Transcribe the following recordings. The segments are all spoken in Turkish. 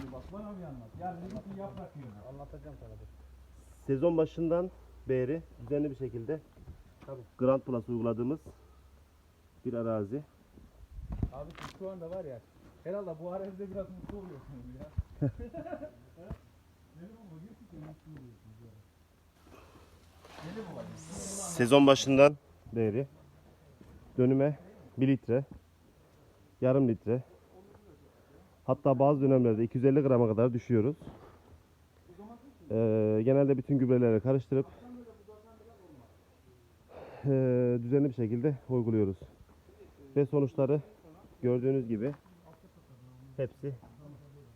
şimdi bak bana bir anlat. Yani bir yaprak yiyor. Anlatacağım sana dur. Sezon başından beri düzenli bir şekilde Tabii. Grand Plus uyguladığımız bir arazi. Abi siz şu anda var ya herhalde bu arazide biraz mutlu oluyorsunuz ya. Sezon başından beri dönüme 1 litre, yarım litre, hatta bazı dönemlerde 250 grama kadar düşüyoruz. Ee, genelde bütün gübreleri karıştırıp ee, düzenli bir şekilde uyguluyoruz. Ve sonuçları gördüğünüz gibi hepsi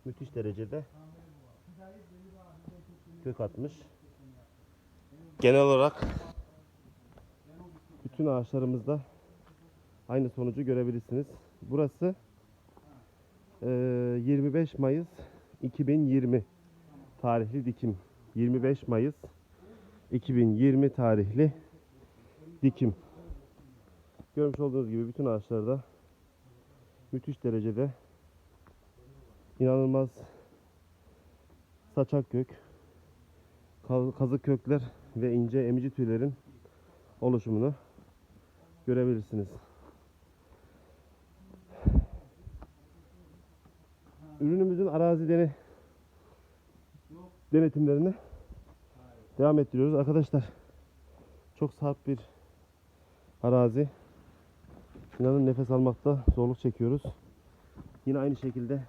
müthiş derecede kök atmış. Genel olarak bütün ağaçlarımızda aynı sonucu görebilirsiniz. Burası 25 Mayıs 2020 tarihli dikim. 25 Mayıs 2020 tarihli dikim. Görmüş olduğunuz gibi bütün ağaçlarda müthiş derecede inanılmaz saçak kök, kaz- kazık kökler ve ince emici tüylerin oluşumunu görebilirsiniz. Ürünümüzün arazi dene denetimlerini devam ettiriyoruz. Arkadaşlar çok sert bir arazi. İnanın nefes almakta zorluk çekiyoruz. Yine aynı şekilde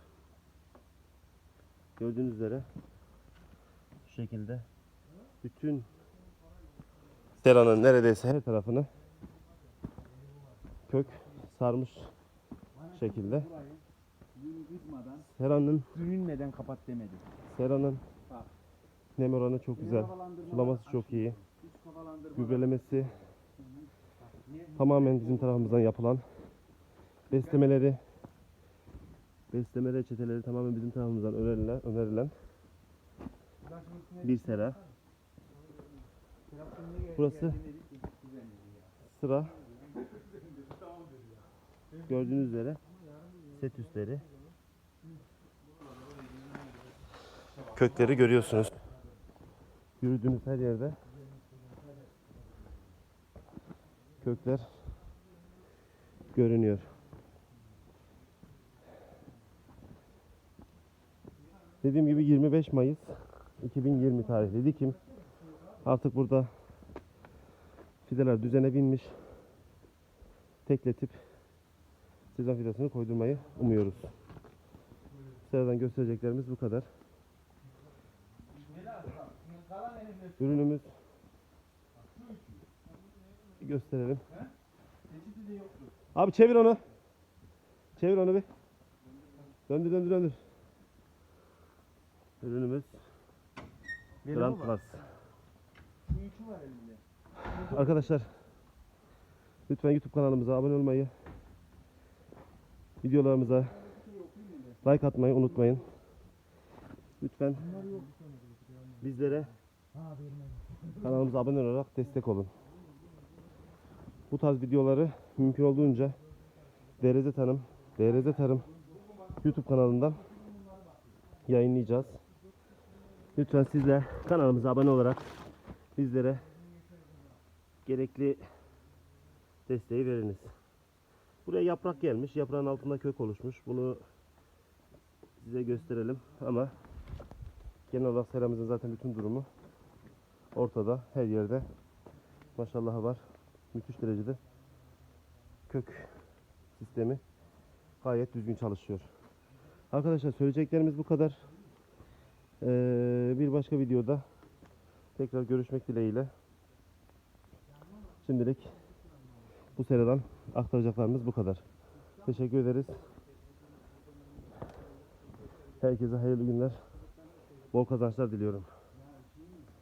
gördüğünüz üzere şu şekilde bütün seranın neredeyse her tarafını kök sarmış şekilde. Kızmadan, Seranın sürünmeden kapat demedim. seranın nem oranı çok güzel. Sulaması çok iyi. Gübrelemesi tamamen bizim tarafımızdan yapılan. Beslemeleri besleme reçeteleri tamamen bizim tarafımızdan önerilen, önerilen bir sera. Burası sıra gördüğünüz üzere set üstleri kökleri görüyorsunuz. Yürüdüğünüz her yerde kökler görünüyor. Dediğim gibi 25 Mayıs 2020 tarihli dikim. Artık burada fideler düzene binmiş. Tekletip sezon fidesini koydurmayı umuyoruz. Sıradan göstereceklerimiz bu kadar. Ürünümüz Bir gösterelim. Abi çevir onu. Çevir onu bir. Döndür döndür döndür. Ürünümüz Grand Plus. Arkadaşlar lütfen YouTube kanalımıza abone olmayı, videolarımıza like atmayı unutmayın. Lütfen bizlere kanalımıza abone olarak destek olun. Bu tarz videoları mümkün olduğunca DRZ Tarım, DRZ Tarım YouTube kanalından yayınlayacağız. Lütfen siz de kanalımıza abone olarak bizlere gerekli desteği veriniz. Buraya yaprak gelmiş. Yaprağın altında kök oluşmuş. Bunu size gösterelim ama genel olarak seramızın zaten bütün durumu ortada. Her yerde maşallah var. Müthiş derecede kök sistemi gayet düzgün çalışıyor. Arkadaşlar söyleyeceklerimiz bu kadar. Ee, bir başka videoda tekrar görüşmek dileğiyle. Şimdilik bu seradan aktaracaklarımız bu kadar. Teşekkür ederiz. Herkese hayırlı günler, bol kazançlar diliyorum.